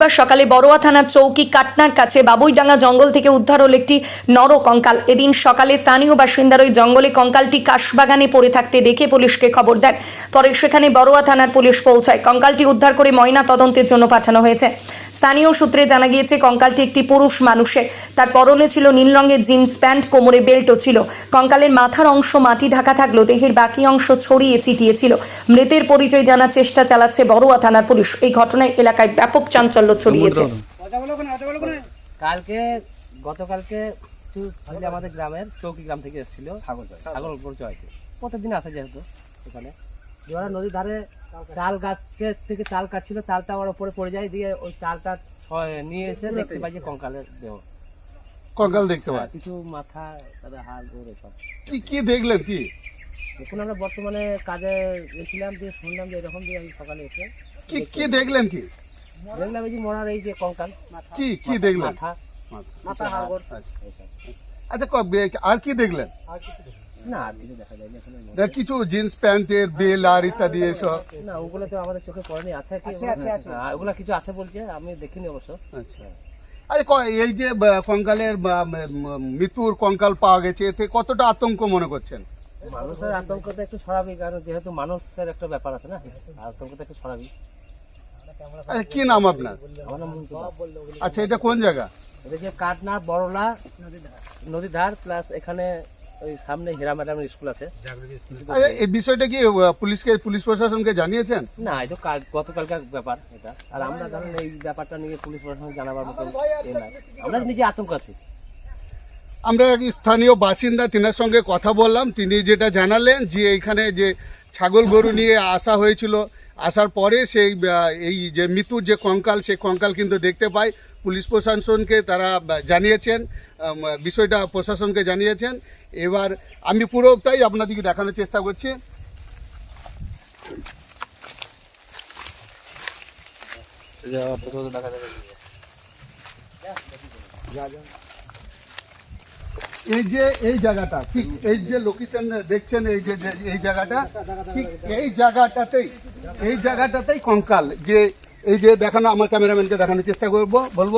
বুধবার সকালে বড়োয়া থানার চৌকি কাটনার কাছে বাবুইডাঙ্গা জঙ্গল থেকে উদ্ধার হল একটি নর কঙ্কাল। এদিন সকালে স্থানীয় বাসিন্দার ওই জঙ্গলে কঙ্কালটি কাশবাগানে পড়ে থাকতে দেখে পুলিশকে খবর দেন। পরে সেখানে বড়োয়া থানার পুলিশ পৌঁছায়। কঙ্কালটি উদ্ধার করে ময়না তদন্তের জন্য পাঠানো হয়েছে। স্থানীয় সূত্রে জানা গিয়েছে, কঙ্কালটি একটি পুরুষ মানুষের। তার পরনে ছিল নীল রঙের জিন্স প্যান্ট, কোমরে বেল্টও ছিল। কঙ্কালের মাথার অংশ মাটি ঢাকা থাকলেও দেহের বাকি অংশ ছড়িয়ে ছিটিয়ে ছিল মৃতের পরিচয় জানার চেষ্টা চালাচ্ছে বড়ুয়া থানার পুলিশ। এই ঘটনায় এলাকায় ব্যাপক চাঞ্চল্য ছড়িয়েছে। কালকে গতকালকে আমাদের গ্রামের চৌকি গ্রাম থেকে এসেছিল ছাগল ছাগল পরিচয়তে প্রতিদিন আসে যেহেতু এখানে দিয়ে ওরা নদীর ধারে চাল গাছের থেকে চাল কাটছিল চালটা আমার উপরে পড়ে যায় দিয়ে ওই চালটা নিয়ে এসে দেখতে পাই যে কঙ্কালের দেহ। কঙ্কাল দেখতে পাই। কিছু মাথা তাদের হাড় গোড় সব কি কি দেখলেন কি? এখন আমরা বর্তমানে কাজে গেছিলাম দিয়ে শুনলাম যে এরকম দিয়ে আমি সকালে এসে কি কি দেখলেন কি? দেখলাম এই যে মরার এই যে কঙ্কাল কি কি দেখলেন? মাথা। মাথা আচ্ছা আর কি দেখলেন? না। আর কিছু দেখা যায়নি এখন কিছু জিন্স প্যান্টের বেল আর ইত্যাদি এসব? না ওগুলো তো আমাদের চোখে পড়েনি আছে কি? ওগুলো কিছু আছে বলছে আমি দেখিনি অবশ্য। আচ্ছা। আরে ক- এই যে কঙ্কালের মৃত্যুর কঙ্কাল পাওয়া গেছে এতে কতটা আতঙ্ক মনে করছেন? মানুষের আতঙ্ক তো একটু স্বাভাবিক কারণ যেহেতু মানুষের একটা ব্যাপার আছে না আতঙ্ক তো একটু স্বাভাবিক। আচ্ছা কি নাম আপনার? আমার নাম মন্টু দাস। আচ্ছা এটা কোন জায়গা? এটা যে কাটনা বড়লা নদীর ধার প্লাস এখানে ওই সামনে হীরা ম্যাডামের স্কুল আছে। আরে, এই বিষয়টা কি আহ, পুলিশকে পুলিশ প্রশাসনকে জানিয়েছেন? না এটা কাল গতকালকার ব্যাপার এটা। আর আমরা ধরেন এই ব্যাপারটা নিয়ে পুলিশ প্রশাসন জানাবার মতো এ আমরা নিজে আতঙ্ক আছি। আমরা এক স্থানীয় বাসিন্দা তিনার সঙ্গে কথা বললাম। তিনি যেটা জানালেন যে এইখানে যে ছাগল গরু নিয়ে আসা হয়েছিল আসার পরে সেই এই যে মৃত্যুর যে কঙ্কাল সেই কঙ্কাল কিন্তু দেখতে পাই। পুলিশ প্রশাসনকে তারা জানিয়েছেন বিষয়টা প্রশাসনকে জানিয়েছেন। এবার আমি পুরোটাই আপনাদেরকে দেখানোর চেষ্টা করছি। এই যে এই জায়গাটা, ঠিক এই যে লোকেশন দেখছেন এই যে এই জায়গাটা, ঠিক এই জায়গাটাতেই এই জায়গাটাতেই কঙ্কাল। যে এই যে দেখানো, আমার ক্যামেরাম্যানকে দেখানোর চেষ্টা করব, বলব,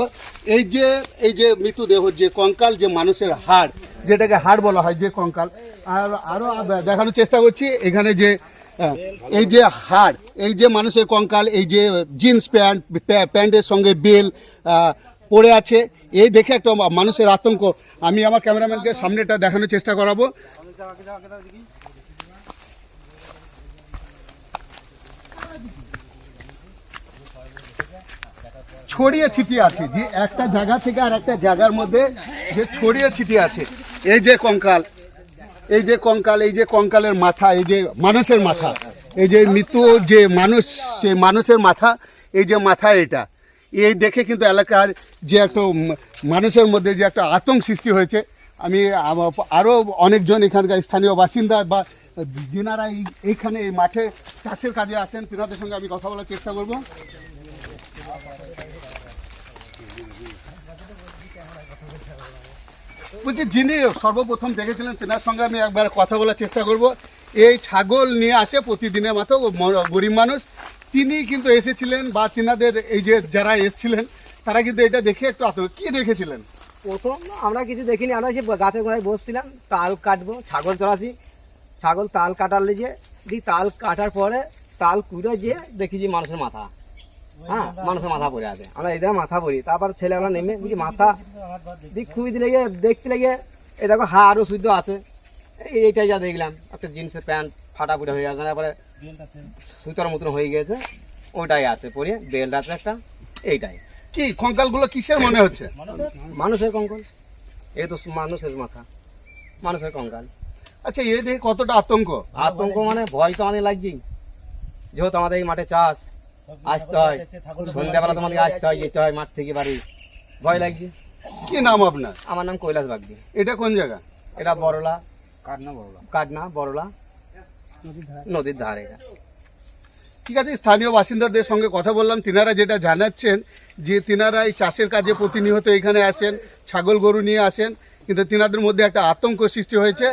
এই যে এই যে মৃতদেহ, যে কঙ্কাল, যে মানুষের হাড়, যেটাকে হাড় বলা হয়, যে কঙ্কাল, আর আরও দেখানোর চেষ্টা করছি, এখানে যে এই যে হাড়, এই যে মানুষের কঙ্কাল, এই যে জিন্স প্যান্ট, প্যা- প্যান্টের সঙ্গে বেল পড়ে আছে, এই দেখে একটা মানুষের আতঙ্ক আমি আমার ক্যামেরাম্যানকে সামনেটা দেখানোর চেষ্টা করাবো। ছড়িয়ে ছিটিয়ে আছে, যে একটা জায়গা থেকে আর একটা জায়গার মধ্যে যে ছড়িয়ে ছিটিয়ে আছে। এই যে কঙ্কাল, এই যে কঙ্কাল, এই যে কঙ্কালের মাথা, এই যে মানুষের মাথা, এই যে মৃত্যু যে মানুষ, সে মানুষের মাথা, এই যে মাথা এটা। এই দেখে কিন্তু এলাকার যে একটা মানুষের মধ্যে যে একটা আতঙ্ক সৃষ্টি হয়েছে, আমি আরও অনেকজন এখানকার স্থানীয় বাসিন্দা বা যেনারা এই- এইখানে এই মাঠে চাষের কাজে আসেন তেনাদের সঙ্গে আমি কথা বলার চেষ্টা করব। বলছি, যিনি সর্বপ্রথম দেখেছিলেন, তেনার সঙ্গে আমি একবার কথা বলার চেষ্টা করব। এই ছাগল নিয়ে আসে প্রতিদিনের মতো গরিব মানুষ। তিনি কিন্তু এসেছিলেন বা তিনাদের এই যে যারা এসেছিলেন, তারা কিন্তু এটা দেখে একটু আতঙ্ক। কি দেখেছিলেন? প্রথম আমরা কিছু দেখিনি। আমরা সে গাছের গোড়ায় বসছিলাম, তাল কাটবো, ছাগল চড়াছি ছাগল তাল কাটার লেগে দিই তাল কাটার পরে তাল কুড়ে যেয়ে দেখি যে মানুষের মাথা। হ্যাঁ মানুষের মাথা পড়ে আছে। আমরা এটা মাথা পড়ি। তারপর ছেলেবেলা নেমে বুঝি মাথা দিক খুবই লেগে, দেখতে লেগে এই দেখো হাড়ও শুদ্ধ আছে। এই- এইটাই যা দেখলাম, একটা জিন্সের প্যান্ট। ফাটা ফুটা হয়ে গেছে তারপরে সুতোর মতন হয়ে গেছে। ওটাই আছে পরে বেল্ট আছে একটা এইটাই। কি কঙ্কালগুলো কিসের মনে হচ্ছে? মানুষের কঙ্কাল। এ তো মানুষের মাথা মানুষের কঙ্কাল। আচ্ছা এ দেখে কতটা আতঙ্ক? আতঙ্ক মানে ভয় তো আমাদের লাগছেই। যেহেতু আমাদের এই মাঠে চাষ আসতে হয়। সন্ধ্যাবেলা তোমাদের আসতে হয় যেতে হয় মাঠ থেকে বাড়ি। ভয় লাগছে। কি নাম আপনার? আমার নাম কৈলাস বাগদি। এটা কোন জায়গা? এটা বড়লা কাটনা বড়লা। কাটনা বড়লা। নদীর ধারে। ঠিক আছে, স্থানীয় বাসিন্দাদের সঙ্গে কথা বললাম। তিনারা যেটা জানাচ্ছেন যে তিনারা এই চাষের কাজে প্রতিনিয়ত এখানে আসেন, ছাগল গরু নিয়ে আসেন, কিন্তু তিনাদের মধ্যে একটা আতঙ্ক সৃষ্টি হয়েছে।